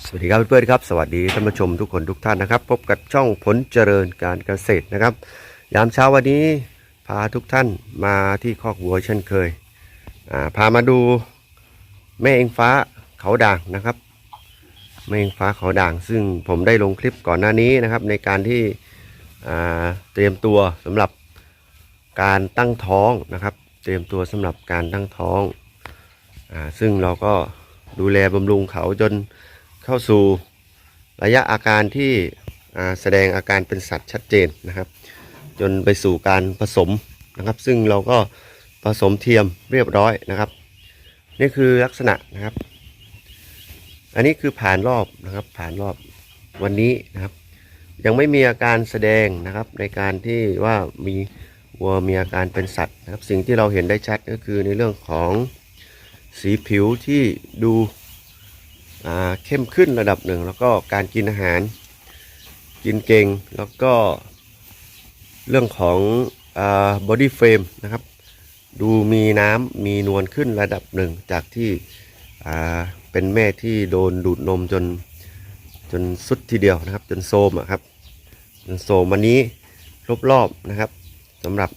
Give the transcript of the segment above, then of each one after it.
สวัสดีครับเพื่อนๆครับ สวัสดีท่านผู้ชมทุกคนทุกท่านนะครับ พบกับช่องผลเจริญการเกษตรนะครับ ยามเช้าวันนี้พาทุกท่านมาที่คอกวัวเช่นเคยาพามาดูแม่เองฟ้าเขาด่างนะครับแม่เองฟ้าเขาด่าง ซึ่งผมได้ลงคลิปก่อนหน้านี้นะครับ ในการที่เตรียมตัวสำหรับการตั้งท้องนะครับ เตรียมตัวสำหรับการตั้งท้องอซึ่งเราก็ดูแลบำรุงเขาจน เข้าสู่ระยะอาการที่แสดงอาการเป็นสัตว์ชัดเจนนะครับ จนไปสู่การผสมนะครับ ซึ่งเราก็ผสมเทียมเรียบร้อยนะครับ นี่คือลักษณะนะครับ อันนี้คือผ่านรอบนะครับ ผ่านรอบวันนี้นะครับ ยังไม่มีอาการแสดงนะครับ ในการที่ว่ามีวัวมีอาการเป็นสัตว์นะครับ สิ่งที่เราเห็นได้ชัดก็คือในเรื่องของสีผิวที่ดู เข้มขึ้นระดับหนึ่ง แล้วก็การกินอาหาร กินเก่งแล้วก็เรื่องของบอดี้เฟรมนะครับ ดูมีน้ำมีนวลขึ้นระดับหนึ่ง จากที่เป็นแม่ที่โดนดูดนมจนจนสุดทีเดียวนะครับ จนโซมครับจนโซมวันนี้รบรอบนะครับสำหรับ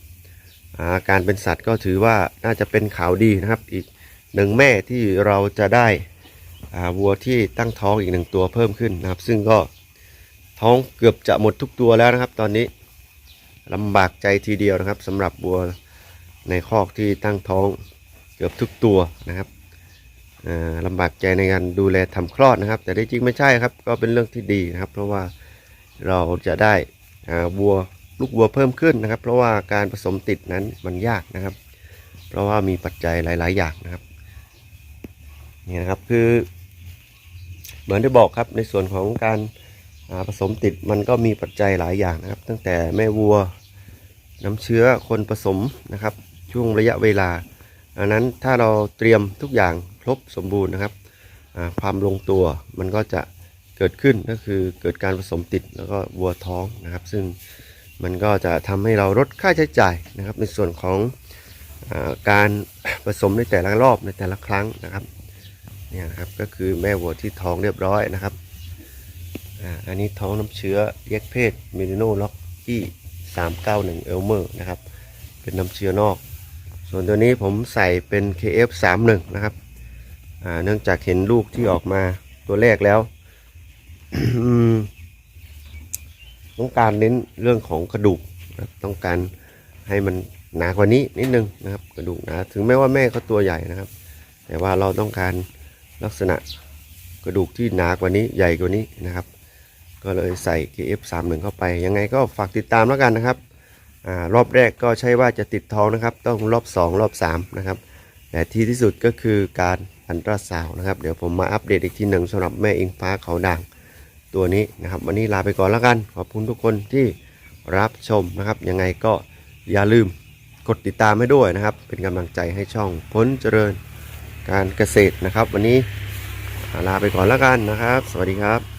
าการเป็นสัตว์ก็ถือว่าน่าจะเป็นข่าวดีนะครับ อีกหนึ่งแม่ที่เราจะได้ วัวที่ตั้งท้องอีกหนึ่งตัวเพิ่มขึ้นนะครับ ซึ่งก็ท้องเกือบจะหมดทุกตัวแล้วนะครับ ตอนนี้ลำบากใจทีเดียวนะครับสำหรับวัวในคอกที่ตั้งท้องเกือบทุกตัวนะครับอ่าลำบากใจในการดูแลทำคลอดนะครับ แต่ที่จริงไม่ใช่ครับ ก็เป็นเรื่องที่ดีนะครับ เพราะว่าเราจะได้วัวลูกวัวเพิ่มขึ้นนะครับ เพราะว่าการผสมติดนั้นมันยากนะครับ เพราะว่ามีปัจจัยหลาย ๆ อย่างนะครับนี่นะครับคือ เหมือนที่บอกครับในส่วนของการาผสมติดมันก็มีปัจจัยหลายอย่างนะครับ ตั้งแต่แม่วัวน้ำเชื้อคนผสมนะครับ ช่วงระยะเวลาอันนั้นถ้าเราเตรียมทุกอย่างครบสมบูรณ์นะครับความลงตัวมันก็จะเกิดขึ้นก็คือเกิดการผสมติดแล้วก็วัวท้องนะครับ ซึ่งมันก็จะทำให้เราลดค่าใช้จ่ายนะครับ ในส่วนของอการผสมในแต่ละรอบในแต่ละครั้งนะครับ เนี่ยครับก็คือแม่วัวที่ท้องเรียบร้อยนะครับอ่าอันนี้ท้องน้ำเชื้อแยกเพศมิลิโนล็อกกี้สามเก้าหนึ่งเอลเมอร์นะครับ เป็นน้ำเชื้อนอก ส่วนตัวนี้ผมใส่เป็น KF 3 1 นะครับอ่าเนื่องจากเห็นลูกที่ออกมาตัวแรกแล้วต้องการเน้นเรื่องของกระดูกต้องการให้มันหนากว่านี้นิดนึงนะครับ กระดูกหนาถึงแม้ว่าแม่เขาตัวใหญ่นะครับ แต่ว่าเราต้องการ ลักษณะกระดูกที่หนากว่านี้ใหญ่กว่านี้นะครับ ก็เลยใส่ KF31 เข้าไป ยังไงก็ฝากติดตามแล้วกันนะครับอรอบแรกก็ใช่ว่าจะติดท้องนะครับ ต้องรอบ 2 รอบ 3 นะครับ แต่ที่ที่สุดก็คือการอันตราซาวน์นะครับ เดี๋ยวผมมาอัปเดตอีกทีหนึ่งสำหรับแม่อิงฟ้าเขาด่างตัวนี้นะครับ วันนี้ลาไปก่อนแล้วกัน ขอบคุณทุกคนที่รับชมนะครับ ยังไงก็อย่าลืมกดติดตามให้ด้วยนะครับ เป็นกำลังใจให้ช่องพ้นเจริญ การเกษตรนะครับ วันนี้ลาไปก่อนแล้วกันนะครับ สวัสดีครับ